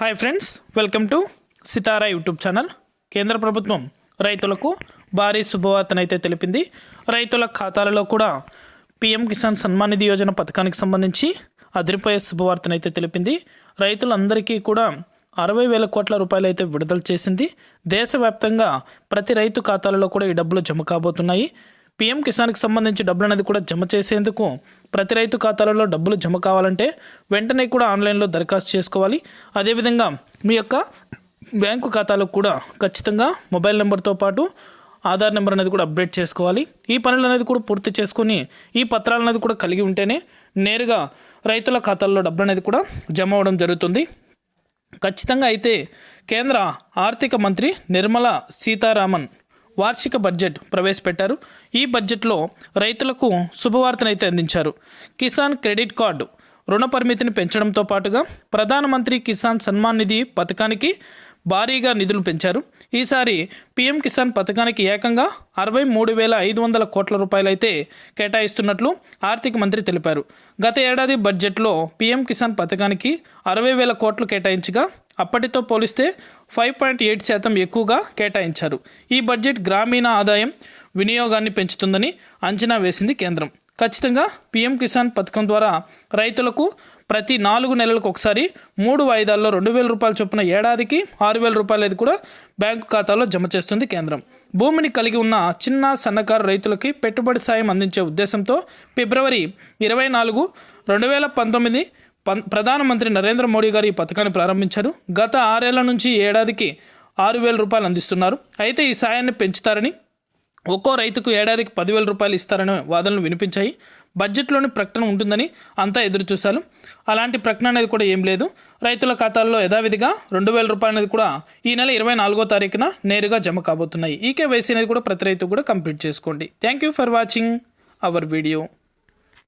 Hi friends welcome to Sitara YouTube channel కేంద్ర ప్రభుత్వం రైతులకు భారీ శుభవార్తనైతే తెలిపింది. రైతుల ఖాతాలలో కూడా పీఎం కిసాన్ సన్మాన్ నిధి యోజన పథకానికి సంబంధించి అదిరిపోయే శుభవార్తనైతే తెలిపింది. రైతులందరికీ కూడా అరవై వేల కోట్ల రూపాయలు అయితే విడుదల చేసింది. దేశవ్యాప్తంగా ప్రతి రైతు ఖాతాలలో కూడా ఈ డబ్బులు జమ కాబోతున్నాయి. పీఎం కిసాన్కి సంబంధించి డబ్బులు అనేది కూడా జమ చేసేందుకు ప్రతి రైతు ఖాతాలలో డబ్బులు జమ కావాలంటే వెంటనే కూడా ఆన్లైన్లో దరఖాస్తు చేసుకోవాలి. అదేవిధంగా మీ యొక్క బ్యాంకు ఖాతాలకు కూడా ఖచ్చితంగా మొబైల్ నెంబర్తో పాటు ఆధార్ నెంబర్ అనేది కూడా అప్డేట్ చేసుకోవాలి. ఈ పనులు అనేది కూడా పూర్తి చేసుకుని ఈ పత్రాలు అనేది కూడా కలిగి ఉంటేనే నేరుగా రైతుల ఖాతాల్లో డబ్బులు అనేది కూడా జమ అవ్వడం జరుగుతుంది. ఖచ్చితంగా అయితే కేంద్ర ఆర్థిక మంత్రి నిర్మలా సీతారామన్ వార్షిక బడ్జెట్ ప్రవేశపెట్టారు. ఈ బడ్జెట్లో రైతులకు శుభవార్తనైతే అందించారు. కిసాన్ క్రెడిట్ కార్డు రుణ పరిమితిని పెంచడంతో పాటుగా ప్రధానమంత్రి కిసాన్ సన్మాన్ నిధి పథకానికి భారీగా నిధులు పెంచారు. ఈసారి పీఎం కిసాన్ పథకానికి ఏకంగా అరవై మూడు వేల ఐదు వందల కోట్ల రూపాయలైతే కేటాయిస్తున్నట్లు ఆర్థిక మంత్రి తెలిపారు. గత ఏడాది బడ్జెట్లో పీఎం కిసాన్ పథకానికి అరవై వేల కోట్లు కేటాయించగా అప్పటితో పోలిస్తే ఫైవ్ పాయింట్ ఎయిట్ శాతం ఎక్కువగా కేటాయించారు. ఈ బడ్జెట్ గ్రామీణ ఆదాయం వినియోగాన్ని పెంచుతుందని అంచనా వేసింది కేంద్రం. ఖచ్చితంగా పీఎం కిసాన్ పథకం ద్వారా రైతులకు ప్రతి నాలుగు నెలలకు ఒకసారి మూడు వాయిదాల్లో రెండు వేల రూపాయల చొప్పున ఏడాదికి ఆరు వేల రూపాయలు అది కూడా బ్యాంకు ఖాతాలో జమ చేస్తుంది కేంద్రం. భూమిని కలిగి ఉన్న చిన్న సన్నకారు రైతులకి పెట్టుబడి సాయం అందించే ఉద్దేశంతో ఫిబ్రవరి ఇరవై నాలుగు రెండు వేల పంతొమ్మిది ప్రధానమంత్రి నరేంద్ర మోడీ గారు ఈ పథకాన్ని ప్రారంభించారు. గత ఆరేళ్ళ నుంచి ఏడాదికి ఆరు వేల రూపాయలు అందిస్తున్నారు. అయితే ఈ సాయాన్ని పెంచుతారని ఒక్కో రైతుకు ఏడాదికి పదివేల రూపాయలు ఇస్తారనే వాదనలు వినిపించాయి. బడ్జెట్లోని ప్రకటన ఉంటుందని అంతా ఎదురు చూశారు. అలాంటి ప్రకటన అనేది కూడా ఏం లేదు. రైతుల ఖాతాల్లో యథావిధిగా రెండు వేల రూపాయలు అనేది కూడా ఈ నెల ఇరవై నాలుగో తారీఖున నేరుగా జమ కాబోతున్నాయి. ఈకే వైసీ అనేది కూడా ప్రతి రైతు కూడా కంప్లీట్ చేసుకోండి. Thank you for watching our video.